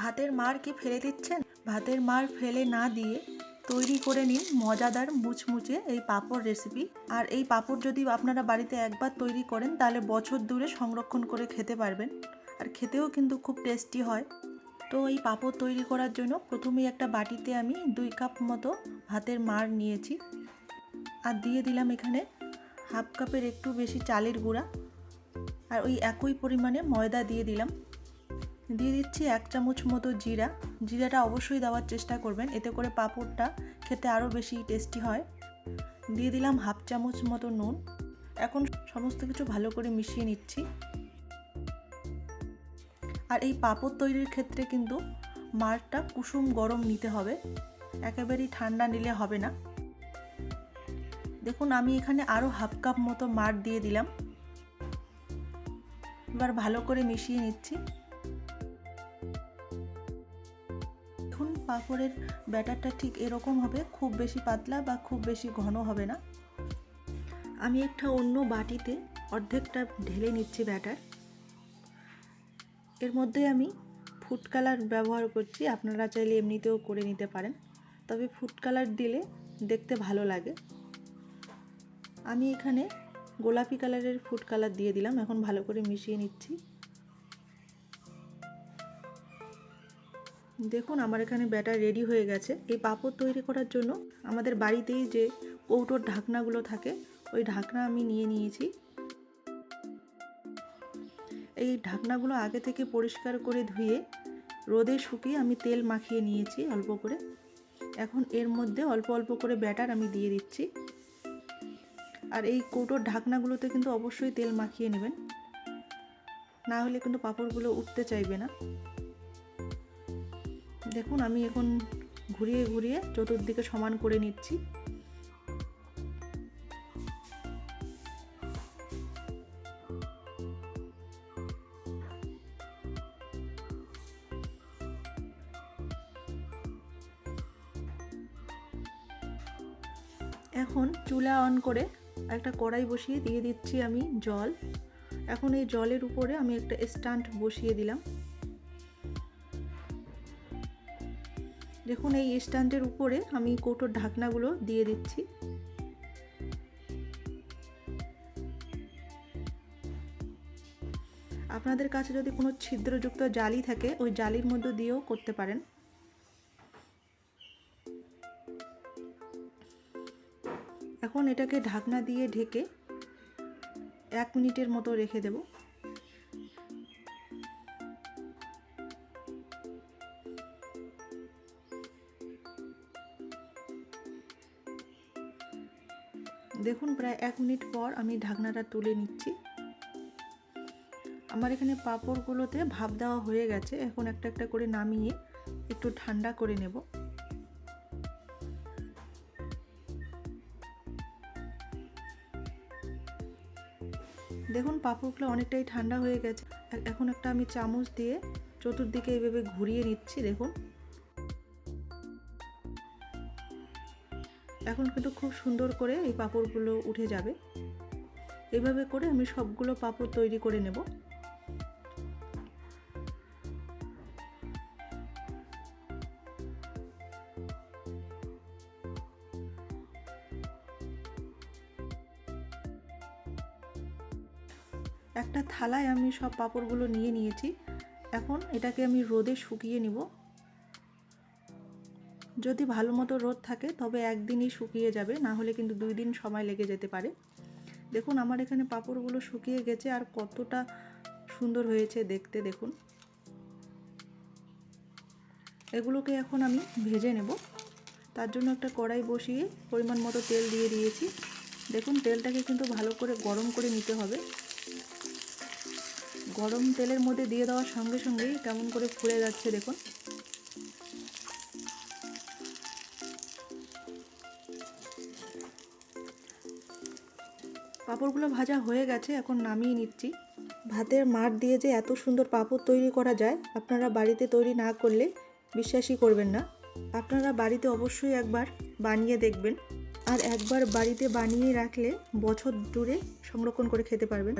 ভাতের মার কি ফেলে দিচ্ছেন? ভাতের মার ফেলে না দিয়ে তৈরি করে নিন মজাদার মুচমুচে এই পাঁপড় রেসিপি আর এই পাঁপড় যদি আপনারা বাড়িতে একবার তৈরি করেন, তাহলে বছর দূরে সংরক্ষণ করে খেতে পারবেন। আর খেতেও কিন্তু খুব টেস্টি হয়। তো এই পাঁপড় তৈরি করার জন্য প্রথমেই একটা বাটিতে আমি দুই কাপ মতো ভাতের মার নিয়েছি। আর দিয়ে দিলাম এখানে হাফ কাপের একটু বেশি চালের গুঁড়া। আর ওই একই পরিমাণে ময়দা দিয়ে দিলাম। দিয়ে দিচ্ছি এক চামচ মতো জিরা। জিরাটা অবশ্যই দেওয়ার চেষ্টা করবেন, এতে করে পাঁপড়টা খেতে আরও বেশি টেস্টি হয়। দিয়ে দিলাম হাফ চামচ মতো নুন। এখন সমস্ত কিছু ভালো করে মিশিয়ে নিচ্ছি। আর এই পাঁপড় তৈরির ক্ষেত্রে কিন্তু মারটা কুসুম গরম নিতে হবে। একেবারেই ঠান্ডা নিলে হবে না। দেখুন, আমি এখানে আরও হাফ কাপ মতো মার দিয়ে দিলাম। এবার ভালো করে মিশিয়ে নিচ্ছি। পাঁপড়ের ব্যাটারটা ঠিক এরকম হবে, খুব বেশি পাতলা বা খুব বেশি ঘন হবে না। আমি একটা অন্য বাটিতে অর্ধেকটা ঢেলে নিচ্ছি ব্যাটার। এর মধ্যে আমি ফুড কালার ব্যবহার করছি, আপনারা চাইলে এমনিতেও করে নিতে পারেন। তবে ফুড কালার দিলে দেখতে ভালো লাগে। আমি এখানে গোলাপি কালারের ফুড কালার দিয়ে দিলাম, এখন ভালো করে মিশিয়ে নিচ্ছি। দেখুন, আমার এখানে ব্যাটার রেডি হয়ে গেছে। এই পাঁপড় তৈরি করার জন্য আমাদের বাড়িতেই যে কৌটোর ঢাকনাগুলো থাকে, ওই ঢাকনা আমি নিয়ে নিয়েছি। এই ঢাকনাগুলো আগে থেকে পরিষ্কার করে ধুয়ে রোদে শুকিয়ে আমি তেল মাখিয়ে নিয়েছি অল্প করে। এখন এর মধ্যে অল্প অল্প করে ব্যাটার আমি দিয়ে দিচ্ছি। আর এই কৌটোর ঢাকনাগুলোতে কিন্তু অবশ্যই তেল মাখিয়ে নেবেন। না হলে কিন্তু পাঁপড়গুলো উঠতে চাইবে না। দেখুন, আমি এখন ঘুরিয়ে ঘুরিয়ে চতুর্দিকে সমান করে নিচ্ছি। এখন চুলা অন করে একটা কড়াই বসিয়ে দিয়ে দিচ্ছি আমি জল। এখন এই জলের উপরে আমি একটা স্ট্যান্ড বসিয়ে দিলাম। দেখুন, এই স্ট্যান্ডের উপরে আমি কৌটোর ঢাকনাগুলো দিয়ে দিচ্ছি। আপনাদের কাছে যদি কোনো ছিদ্রযুক্ত জালি থাকে, ওই জালির মধ্যে দিয়েও করতে পারেন। এখন এটাকে ঢাকনা দিয়ে ঢেকে এক মিনিটের মতো রেখে দেব। দেখুন, প্রায় এক মিনিট পর আমি ঢাকনাটা তুলে নিচ্ছি। আমার এখানে পাঁপড়গুলোতে ভাপ দেওয়া হয়ে গেছে। এখন একটা একটা করে নামিয়ে একটু ঠান্ডা করে নেব। দেখুন, পাঁপড়গুলো অনেকটাই ঠান্ডা হয়ে গেছে। এখন একটা আমি চামচ দিয়ে চতুর্দিকে এইভাবে ঘুরিয়ে নিচ্ছি, দেখুন। এখন কিন্তু খুব সুন্দর করে এই পাঁপড়গুলো উঠে যাবে। এইভাবে করে আমি সবগুলো পাঁপড় তৈরি করে নেব। একটা থালায় আমি সব পাঁপড়গুলো নিয়ে নিয়েছি। এখন এটাকে আমি রোদে শুকিয়ে নিব। যদি ভালো মতো রোদ থাকে, তবে একদিনই শুকিয়ে যাবে, না হলে কিন্তু দুই দিন সময় লেগে যেতে পারে। দেখুন, আমার এখানে পাঁপড়গুলো শুকিয়ে গেছে, আর কতটা সুন্দর হয়েছে দেখতে, দেখুন। এগুলোকে এখন আমি ভেজে নেব। তার জন্য একটা কড়াই বসিয়ে পরিমাণ মতো তেল দিয়ে দিয়েছি। দেখুন, তেলটাকে কিন্তু ভালো করে গরম করে নিতে হবে। গরম তেলের মধ্যে দিয়ে দেওয়ার সঙ্গে সঙ্গেই কেমন করে ফুলে যাচ্ছে, দেখুন। পাঁপড়গুলো ভাজা হয়ে গেছে, এখন নামিয়ে নিচ্ছি। ভাতের মাঠ দিয়ে যে এত সুন্দর পাঁপড় তৈরি করা যায়, আপনারা বাড়িতে তৈরি না করলে বিশ্বাসই করবেন না। আপনারা বাড়িতে অবশ্যই একবার বানিয়ে দেখবেন, আর একবার বাড়িতে বানিয়ে রাখলে বছর জুড়ে সংরক্ষণ করে খেতে পারবেন।